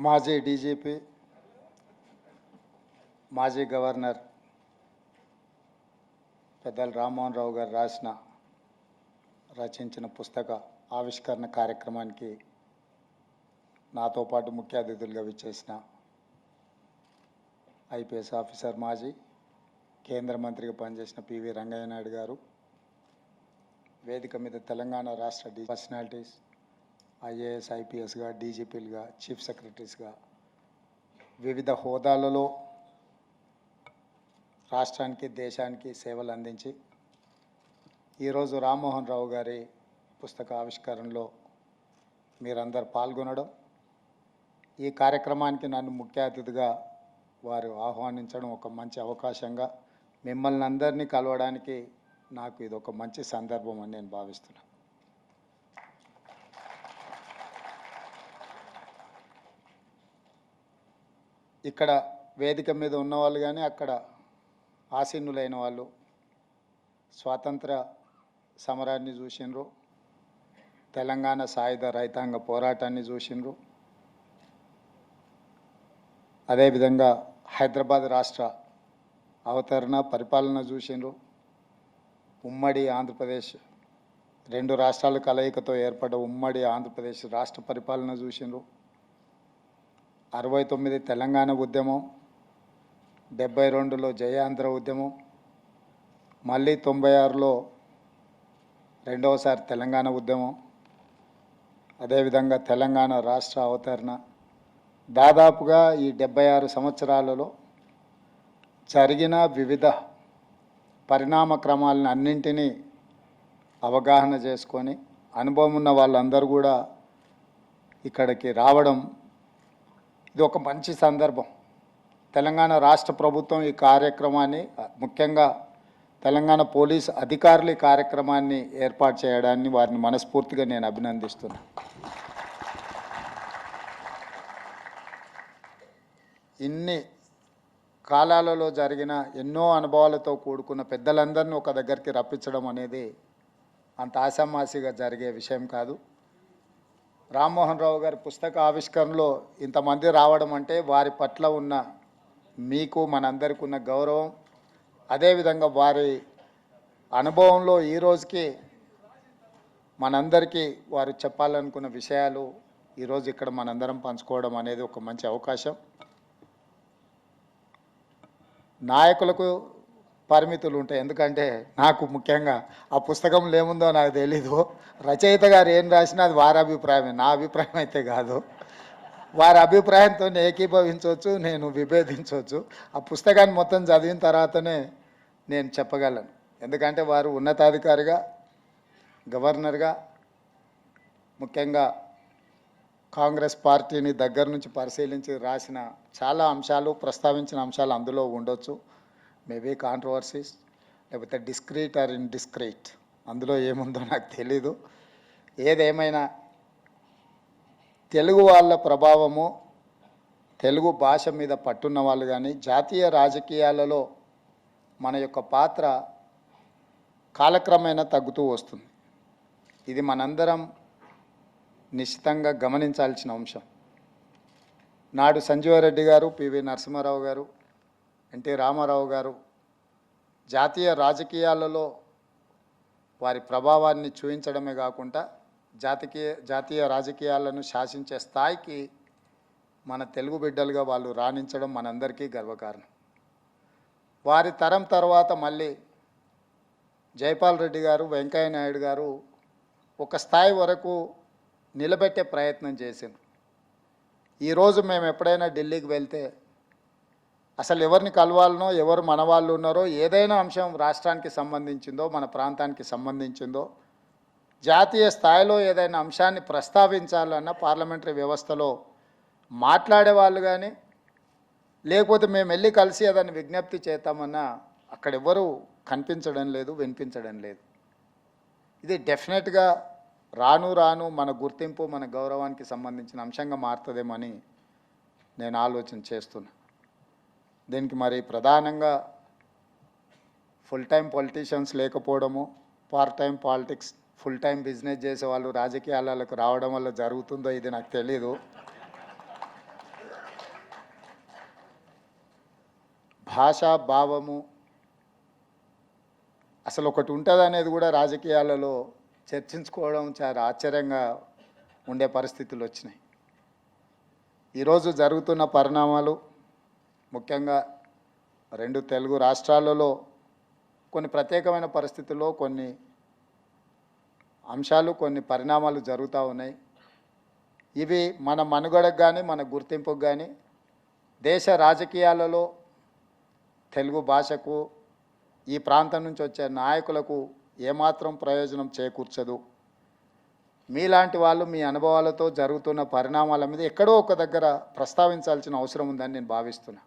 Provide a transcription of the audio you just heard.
మాజీ డీజీపీ మాజీ గవర్నర్ పెద్దలు రామ్మోహన్ రావు గారు రాసిన రచించిన పుస్తక ఆవిష్కరణ కార్యక్రమానికి నాతో పాటు ముఖ్య అతిథులుగా విచ్చేసిన ఐపీఎస్ ఆఫీసర్ మాజీ కేంద్ర మంత్రిగా పనిచేసిన పివి రంగయ్య నాయుడు గారు వేదిక మీద తెలంగాణ రాష్ట్ర పర్సనాలిటీస్ ఐఏఎస్ ఐపీఎస్గా డీజీపీలుగా చీఫ్ సెక్రటరీస్గా వివిధ హోదాలలో రాష్ట్రానికి దేశానికి సేవలు అందించి ఈరోజు రామ్మోహన్ రావు గారి పుస్తక ఆవిష్కరణలో మీరందరు పాల్గొనడం ఈ కార్యక్రమానికి నన్ను ముఖ్య అతిథిగా వారు ఆహ్వానించడం ఒక మంచి అవకాశంగా మిమ్మల్ని అందరినీ కలవడానికి నాకు ఇది ఒక మంచి సందర్భం అని నేను భావిస్తున్నాను. ఇక్కడ వేదిక మీద ఉన్నవాళ్ళు కానీ అక్కడ ఆసీనులైన వాళ్ళు స్వాతంత్ర సమరాన్ని చూసిండ్రు. తెలంగాణ సాయుధ రైతాంగ పోరాటాన్ని చూసిండ్రు. అదేవిధంగా హైదరాబాద్ రాష్ట్ర అవతరణ పరిపాలన చూసిండ్రు. ఉమ్మడి ఆంధ్రప్రదేశ్ రెండు రాష్ట్రాల కలయికతో ఏర్పడ్డ ఉమ్మడి ఆంధ్రప్రదేశ్ రాష్ట్ర పరిపాలన చూసిండ్రు. అరవై తొమ్మిది తెలంగాణ ఉద్యమం డెబ్బై రెండులో జయాంధ్ర ఉద్యమం మళ్ళీ తొంభై ఆరులో రెండవసారి తెలంగాణ ఉద్యమం అదేవిధంగా తెలంగాణ రాష్ట్ర అవతరణ. దాదాపుగా ఈ డెబ్బై ఆరు సంవత్సరాలలో జరిగిన వివిధ పరిణామ క్రమాలను అన్నింటినీ అవగాహన చేసుకొని అనుభవం ఉన్న వాళ్ళందరూ కూడా ఇక్కడికి రావడం ఇది ఒక మంచి సందర్భం. తెలంగాణ రాష్ట్ర ప్రభుత్వం ఈ కార్యక్రమాన్ని ముఖ్యంగా తెలంగాణ పోలీస్ అధికారులు ఈ కార్యక్రమాన్ని ఏర్పాటు చేయడాన్ని వారిని మనస్ఫూర్తిగా నేను అభినందిస్తున్నాను ఇన్ని కాలాలలో జరిగిన ఎన్నో అనుభవాలతో కూడుకున్న పెద్దలందరినీ ఒక దగ్గరికి రప్పించడం అనేది అంత ఆశామాసిగా జరిగే విషయం కాదు. రామ్మోహన్ రావు గారి పుస్తక ఆవిష్కరణలో ఇంతమంది రావడం అంటే వారి పట్ల ఉన్న మీకు మనందరికి ఉన్న గౌరవం. అదేవిధంగా వారి అనుభవంలో ఈ రోజుకి మనందరికీ వారు చెప్పాలనుకున్న విషయాలు ఈరోజు ఇక్కడ మనందరం పంచుకోవడం అనేది ఒక మంచి అవకాశం. నాయకులకు పరిమితులు ఉంటాయి. ఎందుకంటే నాకు ముఖ్యంగా ఆ పుస్తకంలో ఏముందో నాకు తెలీదు. రచయిత గారు ఏం రాసినా అది వారి అభిప్రాయమే. నా అభిప్రాయం అయితే కాదు. వారి అభిప్రాయంతో ఏకీభవించవచ్చు నేను విభేదించవచ్చు. ఆ పుస్తకాన్ని మొత్తం చదివిన తర్వాతనే నేను చెప్పగలను. ఎందుకంటే వారు ఉన్నతాధికారిగా గవర్నర్గా ముఖ్యంగా కాంగ్రెస్ పార్టీని దగ్గర నుంచి పరిశీలించి రాసిన చాలా అంశాలు ప్రస్తావించిన అంశాలు అందులో ఉండొచ్చు. మేబీ కాంట్రవర్సీస్ లేకపోతే డిస్క్రీట్ ఆర్ ఇన్ డిస్క్రీట్ అందులో ఏముందో నాకు తెలీదు. ఏదేమైనా తెలుగు వాళ్ళ ప్రభావము తెలుగు భాష మీద పట్టున్న వాళ్ళు కానీ జాతీయ రాజకీయాలలో మన యొక్క పాత్ర కాలక్రమేణా తగ్గుతూ వస్తుంది. ఇది మనందరం నిశ్చితంగా గమనించాల్సిన అంశం. నాడు సంజీవరెడ్డి గారు పివి నరసింహారావు గారు ఎన్టీ రామారావు గారు జాతీయ రాజకీయాలలో వారి ప్రభావాన్ని చూపించడమే కాకుండా జాతీయ జాతీయ రాజకీయాలను శాసించే స్థాయికి మన తెలుగు బిడ్డలుగా వాళ్ళు రాణించడం మనందరికీ గర్వకారణం. వారి తరం తర్వాత మళ్ళీ జైపాల్ రెడ్డి గారు వెంకయ్య నాయుడు గారు ఒక స్థాయి వరకు నిలబెట్టే ప్రయత్నం చేసిండ్రు. ఈరోజు మేము ఎప్పుడైనా ఢిల్లీకి వెళ్తే అసలు ఎవరిని కలవాలనో ఎవరు మన వాళ్ళు ఉన్నారో ఏదైనా అంశం రాష్ట్రానికి సంబంధించిందో మన ప్రాంతానికి సంబంధించిందో జాతీయ స్థాయిలో ఏదైనా అంశాన్ని ప్రస్తావించాలన్న పార్లమెంటరీ వ్యవస్థలో మాట్లాడే వాళ్ళు కానీ లేకపోతే మేము వెళ్ళి కలిసి ఏదైనా విజ్ఞప్తి చేద్దామన్నా అక్కడ కనిపించడం లేదు వినిపించడం లేదు. ఇది డెఫినెట్గా రాను రాను మన గుర్తింపు మన గౌరవానికి సంబంధించిన అంశంగా మారుతుందేమని నేను ఆలోచన చేస్తున్నా. దీనికి మరి ప్రధానంగా ఫుల్ టైం పొలిటీషియన్స్ లేకపోవడము part time politics full time business చేసే వాళ్ళు రాజకీయాలకు రావడం వల్ల జరుగుతుందో ఇది నాకు తెలీదు. భాషా భావము అసలు ఒకటి ఉంటుంది అనేది కూడా రాజకీయాలలో చర్చించుకోవడం చాలా ఆశ్చర్యంగా ఉండే పరిస్థితులు వచ్చినాయి. ఈరోజు జరుగుతున్న పరిణామాలు ముఖ్యంగా రెండు తెలుగు రాష్ట్రాలలో కొన్ని ప్రత్యేకమైన పరిస్థితుల్లో కొన్ని అంశాలు కొన్ని పరిణామాలు జరుగుతూ ఉన్నాయి. ఇవి మన మనుగడకు కానీ మన గుర్తింపుకు కానీ దేశ రాజకీయాలలో తెలుగు భాషకు ఈ ప్రాంతం నుంచి వచ్చే నాయకులకు ఏమాత్రం ప్రయోజనం చేకూర్చదు. మీలాంటి వాళ్ళు మీ అనుభవాలతో జరుగుతున్న పరిణామాల మీద ఎక్కడో ఒక దగ్గర ప్రస్తావించాల్సిన అవసరం ఉందని నేను భావిస్తున్నా.